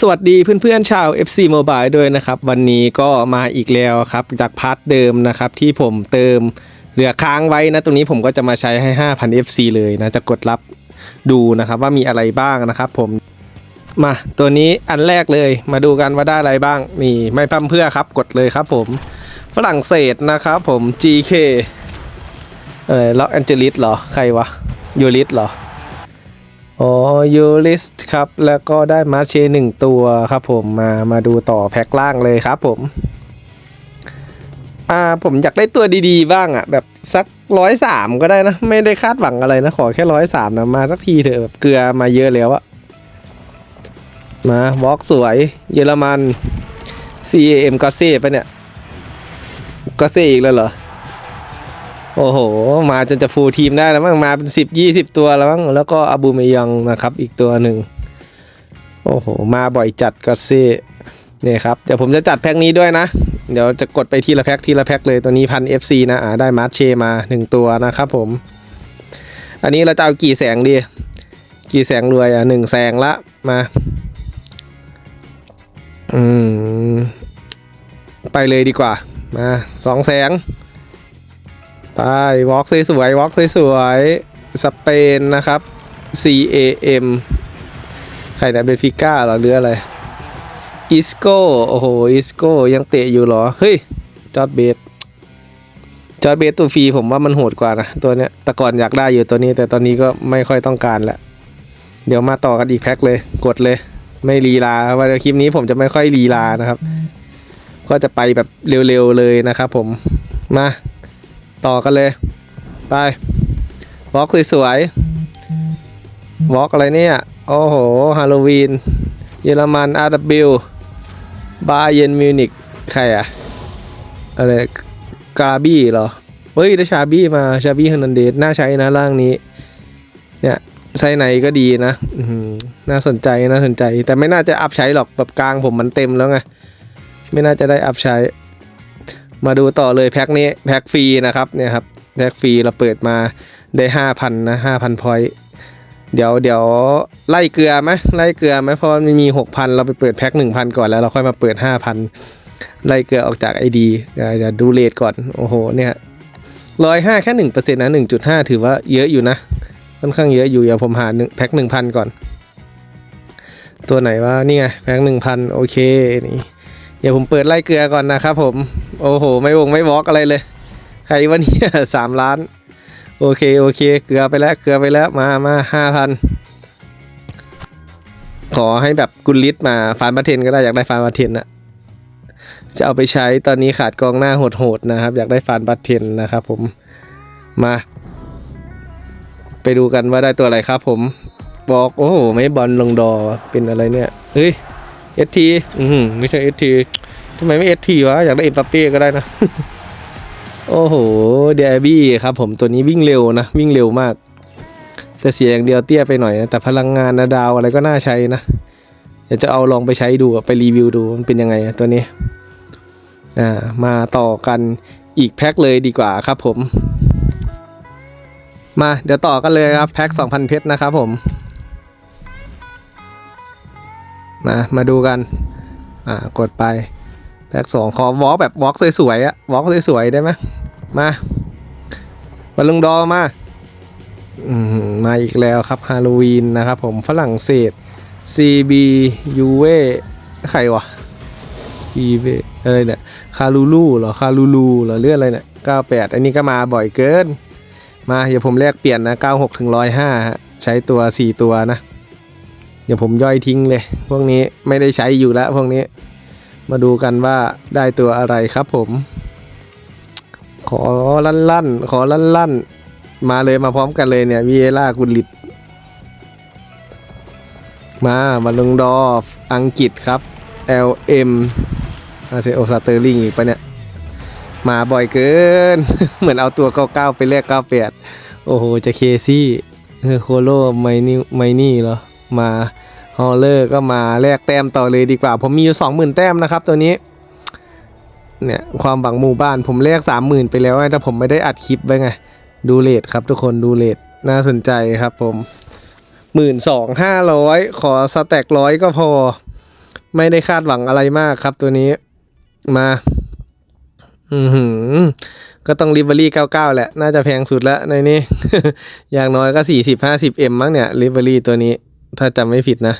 สวัสดีเพื่อนๆชาว FC Mobile ด้วยนะครับ วันนี้ก็มาอีกแล้วครับจากพาร์ทเดิมนะครับ ที่ผมเติมเหลือค้างไว้นะ ตรงนี้ผมก็จะมาใช้ให้ 5,000 FC เลยนะ จะกดรับดูนะครับว่ามีอะไรบ้างนะครับผมมาตัวนี้อันแรกเลยมาดูกันว่าได้อะไรบ้าง นี่ไม่พั่มเพื่อครับกดเลยครับผม ฝรั่งเศสนะครับผม GK เออล็อกแอนเจลิสเหรอ ใครวะยูริสเหรอ อ๋อยูริสครับ แล้วก็ได้มาร์เชหนึ่งตัวครับผมมามาดูต่อแพ็คล่างเลยครับผม อ่าผมอยากได้ตัวดีๆบ้างอะ่ะ แบบสักร้อยสามก็ได้นะ ไม่ได้คาดหวังอะไรนะ ขอแค่ร้อยสามนะ มาสักทีเถอะแบบเกลือมาเยอะแล้วอะมาวอล์กสวยเยอรมัน CAM ก็เซ่ปะเนี่ยก็เซ่อีกแล้วเหรอ โอ้โห มาจนจะฟูลทีมได้แล้วมั้งมาเป็นสิบยี่สิบตัวแล้วมั้งแล้วก็อาบูเมยังนะครับ อีกตัวหนึ่งโอ้โห มาบ่อยจัดก็เซ่เนี่ยครับ เดี๋ยวผมจะจัดแพ็คนี้ด้วยนะ เดี๋ยวจะกดไปทีละแพ็คทีละแพ็คเลยตัวนี้พัน FC นะอ่าได้มาร์เชมาหนึ่งตัวนะครับผม อันนี้เราจะเอากี่แสงดี กี่แสงรวยอะหนึ่งแสงละมาอืมไปเลยดีกว่ามาสองแสง ไปวอล์กสวยๆวอล์กสวยๆสเปนนะครับ C A M ใครนะเบนฟิก้าหรอหรืออะไรอิสโกโอ้โหอิสโกยังเตะอยู่หรอ เฮ้ย จอร์ดเบสจอร์ดเบสตัวฟรีผมว่ามันโหดกว่านะ ตัวเนี้ยแต่ก่อนอยากได้อยู่ตัวนี้ แต่ตอนนี้ก็ไม่ค่อยต้องการแล้วเดี๋ยวมาต่อกันอีกแพ็คเลย กดเลย ไม่ลีลาว่าคลิปนี้ผมจะไม่ค่อยลีลานะครับ ก็จะไปแบบเร็วๆเลยนะครับผมมา ต่อกันเลย ไปวอล์กสวยๆวอล์กอะไรเนี่ย โอ้โห ฮาโลวีน เยอรมัน RW บาเยนมิวนิกใครอะอะไรกาบี้เหรอ เฮ้ย ได้ชาบี้มา ชาบี้ฮ r นันเดสน่าใช้นะร่างนี้ เนี่ยไซส์ไหนก็ดีนะน่าสนใจน่าสนใจ แต่ไม่น่าจะอัพใช้หรอกแบบกลางผมมันเต็มแล้วไง ไม่น่าจะได้อัพใช้ มาดูต่อเลยแพ็คนี้แพ็คฟรีนะครับเนี่ยครับแพ็คฟรีเราเปิดมาได้ห้าพันนะห้าพันพอยเดี๋ยวเดี๋ยวไล่เกลือไหมไล่เกลือไหมเพราะมันมีหกพันเราไปเปิดแพ็คหนึ่งพันก่อนแล้วเราค่อยมาเปิดห้าพันไล่เกลือออกจากไอดีเดี๋ยวเดี๋ยวดูเลทก่อนโอ้โหเนี่ยร้อยห้าแค่หนึ่งเปอร์เซ็นต์นะหนึ่งจุดห้าถือว่าเยอะอยู่นะค่อนข้างเยอะอยู่เดี๋ยวผมหาหนึ่งแพ็คหนึ่งพันก่อน ตัวไหนว่านี่ไงแพ็คหนึ่งพันโอเคนี่ ดี๋ยวผมเปิดไล่เกลือก่อนนะครับผม โอ้โห ไม่วงไม่วอกอะไรเลย ใครวะเนี่ยสามล้าน โอเคโอเค เกลือไปแล้วเกลือไปแล้วมามาห้าพันขอให้แบบกุลลิตมาฟานบัตเทนก็ได้อยากได้ฟานบัตเทนอะจะเอาไปใช้ตอนนี้ขาดกองหน้าโหดๆนะครับ อยากได้ฟานบัตเทนนะครับผมมา ไปดูกันว่าได้ตัวอะไรครับผมบอกโอ้โหไม่บอลลงดอเป็นอะไรเนี่ยเฮ้ย เอสทีอืมไม่ใช่เอสทีทำไมไม่เอสทีวะ อยากได้เอ็มบัปเป้ก็ได้นะ โอ้โหเดบี้ครับผมตัวนี้วิ่งเร็วนะ วิ่งเร็วมาก แต่เสียอย่างเดียวเตี้ยไปหน่อยนะ แต่พลังงานนะดาวอะไรก็น่าใช้นะเดี๋ยวจะเอาลองไปใช้ดูไปรีวิวดูมันเป็นยังไงตัวนี้อ่ามาต่อกันอีกแพ็คเลยดีกว่าครับผม มาเดี๋ยวต่อกันเลยครับแพ็ค 2,000 เพชรนะครับผม มามาดูกัน อ่ากดไปแพ็กสองขอวอล์กแบบวอล์กสวยๆอะวอล์กสวยๆได้ไหมมาบอลลุงดอมาอืมมาอีกแล้วครับฮาโลวีนนะครับผมฝรั่งเศส CB ยูเวใครวะ e ีเวอะไรเนี่ยคาลูลูเหรอคาลูลูเหรอเรื่องอะไรเนี่ย98 อันนี้ก็มาบ่อยเกิน มาเดี๋ยวผมแลกเปลี่ยนนะ 96ถึง105ฮะใช้ตัว 4 ตัวนะ เดี๋ยวผมย่อยทิ้งเลย พวกนี้ไม่ได้ใช้อยู่แล้วพวกนี้ มาดูกันว่าได้ตัวอะไรครับผม ขอลั่นลั่นๆขอลั่นลั่นๆมาเลยมาพร้อมกันเลยเนี่ยวีเอล่ากุลิตมามาลงดอฟอังกฤษครับ LM อาเซโอสเตอร์ลิงอีกปะเนี่ย มาบ่อยเกิน เหมือนเอาตัว 99 ไปแลก98 โอ้โห จะเคซี่เออโคโลไมนี่ไมนี่เหรอ มาฮอลเลอร์ก็มาแลกแต้มต่อเลยดีกว่า ผมมีอยู่20,000แต้มนะครับตัวนี้เนี่ยความบังหมู่บ้านผมแลก30,000ไปแล้วแต่ผมไม่ได้อัดคลิปไว้ไง ดูเลทครับทุกคนดูเลทน่าสนใจครับผมหมื่นสองห้าร้อยขอสแต็กร้อยก็พอ ไม่ได้คาดหวังอะไรมากครับตัวนี้มา อือหือ ก็ต้องริเวอรี่99แหละ น่าจะแพงสุดแล้วในนี้ อย่างน้อยก็40 50 M มั้งเนี่ยริเวอรี่ตัวนี้ ถ้าจำไม่ผิดนะ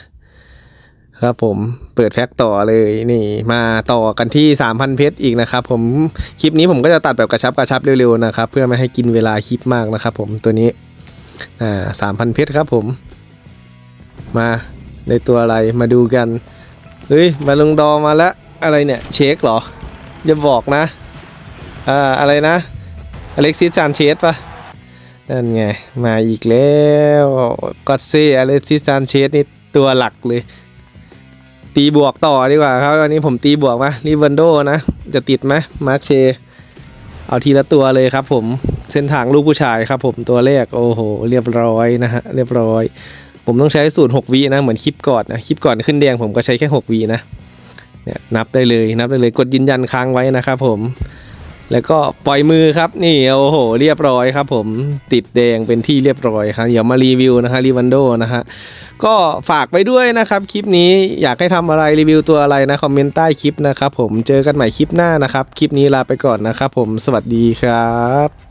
ครับผมเปิดแพ็คต่อเลยนี่มาต่อกันที่ 3,000 เพชรอีกนะครับ ผมคลิปนี้ผมก็จะตัดแบบกระชับกระชับเร็วๆนะครับ เพื่อไม่ให้กินเวลาคลิปมากนะครับ ผมตัวนี้อ่าสามพันเพชรครับผม มาในตัวอะไรมาดูกันเฮ้ยมาลงดอมาแล้วอะไรเนี่ยเช็คเหรออย่าบอกนะอ่าอะไรนะอเล็กซิสจานเชสปะ นั่นไง มาอีกแล้วกอดเซ่อเลซิสจานเชสนี่ตัวหลักเลย ตีบวกต่อดีกว่าครับวันนี้ผมตีบวกมาลิวันโดนะ จะติดไหมมาร์คเช เอาทีละตัวเลยครับผมเส้นทางลูกผู้ชายครับผมตัวแรก โอ้โห เรียบร้อยนะฮะ เรียบร้อย ผมต้องใช้สูตร 6วินะ เหมือนคลิปก่อนนะ คลิปก่อนขึ้นแดงผมก็ใช้แค่ 6วินะเนี่ยนับได้เลยนับได้เลยกดยืนยันค้างไว้นะครับผม แล้วก็ปล่อยมือครับนี่โอ้โหเรียบร้อยครับ ผมติดแดงเป็นที่เรียบร้อยครับเดี๋ยวมารีวิวนะฮะรีวันโดนะฮะก็ฝากไปด้วยนะครับ คลิปนี้อยากให้ทำอะไรรีวิวตัวอะไรนะคอมเมนต์ใต้คลิปนะครับผมเจอกันใหม่คลิปหน้านะครับ คลิปนี้ลาไปก่อนนะครับผมสวัสดีครับ